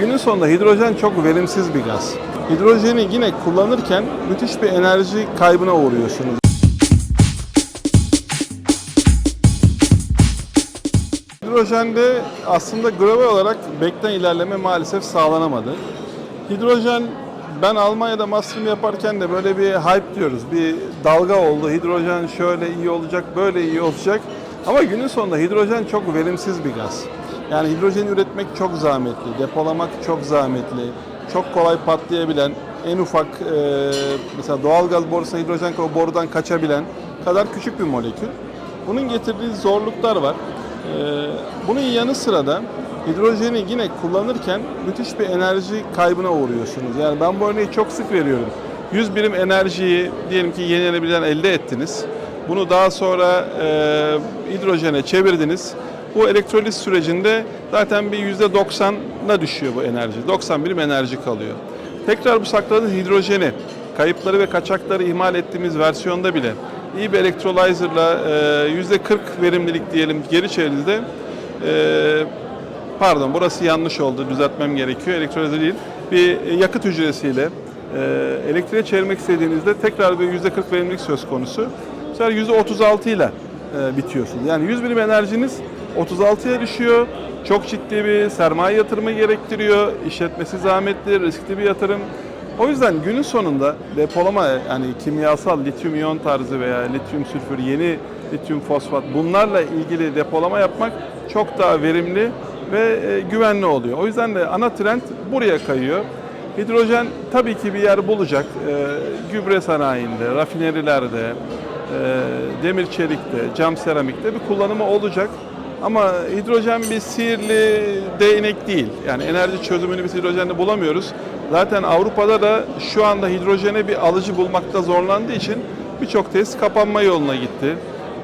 Günün sonunda hidrojen çok verimsiz bir gaz. Hidrojeni yine kullanırken müthiş bir enerji kaybına uğruyorsunuz. Hidrojende aslında global olarak bekten ilerleme maalesef sağlanamadı. Hidrojen ben Almanya'da master'ımı yaparken de böyle bir hype diyoruz. Bir dalga oldu. Hidrojen şöyle iyi olacak, böyle iyi olacak. Ama günün sonunda hidrojen çok verimsiz bir gaz. Yani hidrojeni üretmek çok zahmetli, depolamak çok zahmetli, çok kolay patlayabilen, en ufak e, mesela doğalgaz borusu hidrojen borudan kaçabilen kadar küçük bir molekül. Bunun getirdiği zorluklar var. Ee, Bunun yanı sıra da hidrojeni yine kullanırken müthiş bir enerji kaybına uğruyorsunuz. Yani ben bu örneği çok sık veriyorum. 100 birim enerjiyi diyelim ki yenilenebilen elde ettiniz. Bunu daha sonra e, hidrojene çevirdiniz. Bu elektroliz sürecinde zaten bir %90'a düşüyor bu enerji. 90 birim enerji kalıyor. Tekrar bu sakladığınız hidrojeni kayıpları ve kaçakları ihmal ettiğimiz versiyonda bile iyi bir elektrolyzerla e, %40 verimlilik diyelim geri çevirdiğinizde e, pardon burası yanlış oldu düzeltmem gerekiyor elektrolyzer değil bir yakıt hücresiyle e, elektriğe çevirmek istediğinizde tekrar bir %40 verimlilik söz konusu. Bu sefer %36 ile e, bitiyorsunuz. Yani 100 birim enerjiniz 36'ya düşüyor. Çok ciddi bir sermaye yatırımı gerektiriyor. İşletmesi zahmetli, riskli bir yatırım. O yüzden günün sonunda depolama yani kimyasal lityum iyon tarzı veya lityum sülfür, yeni lityum fosfat bunlarla ilgili depolama yapmak çok daha verimli ve e, güvenli oluyor. O yüzden de ana trend buraya kayıyor. Hidrojen tabii ki bir yer bulacak. E, gübre sanayinde, rafinerilerde, e, demir çelikte, cam seramikte bir kullanımı olacak. Ama hidrojen bir sihirli değnek değil. Yani enerji çözümünü biz hidrojenle bulamıyoruz. Zaten Avrupa'da da şu anda hidrojene bir alıcı bulmakta zorlandığı için birçok test kapanma yoluna gitti.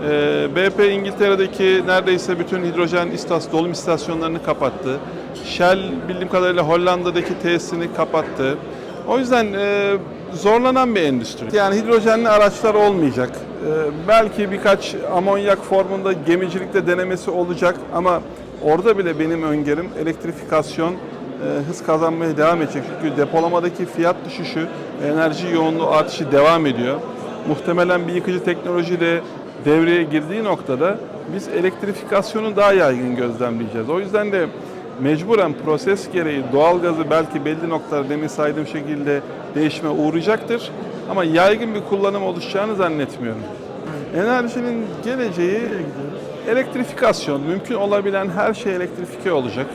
Ee, BP İngiltere'deki neredeyse bütün hidrojen istas, dolum istasyonlarını kapattı. Shell bildiğim kadarıyla Hollanda'daki tesisini kapattı. O yüzden e, zorlanan bir endüstri. Yani hidrojenli araçlar olmayacak. Ee, belki birkaç amonyak formunda gemicilikte denemesi olacak ama orada bile benim öngörüm elektrifikasyon e, hız kazanmaya devam edecek. Çünkü depolamadaki fiyat düşüşü, enerji yoğunluğu artışı devam ediyor. Muhtemelen bir yıkıcı teknolojiyle devreye girdiği noktada biz elektrifikasyonu daha yaygın gözlemleyeceğiz. O yüzden de mecburen proses gereği doğalgazı belki belli noktalarda demin saydığım şekilde değişime uğrayacaktır. Ama yaygın bir kullanım oluşacağını zannetmiyorum. Enerjinin geleceği elektrifikasyon. Mümkün olabilen her şey elektrifike olacak.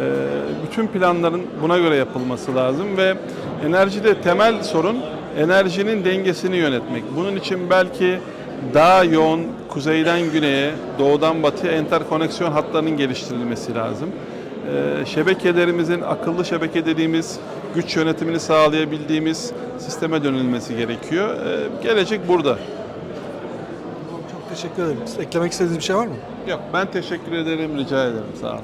Ee, Bütün planların buna göre yapılması lazım ve enerjide temel sorun enerjinin dengesini yönetmek. Bunun için belki daha yoğun kuzeyden güneye, doğudan batıya enterkoneksiyon hatlarının geliştirilmesi lazım. Ee, Şebekelerimizin akıllı şebeke dediğimiz güç yönetimini sağlayabildiğimiz sisteme dönülmesi gerekiyor. Ee, Gelecek burada. Çok teşekkür ederim. Eklemek istediğiniz bir şey var mı? Yok ben teşekkür ederim, rica ederim. Sağ olun.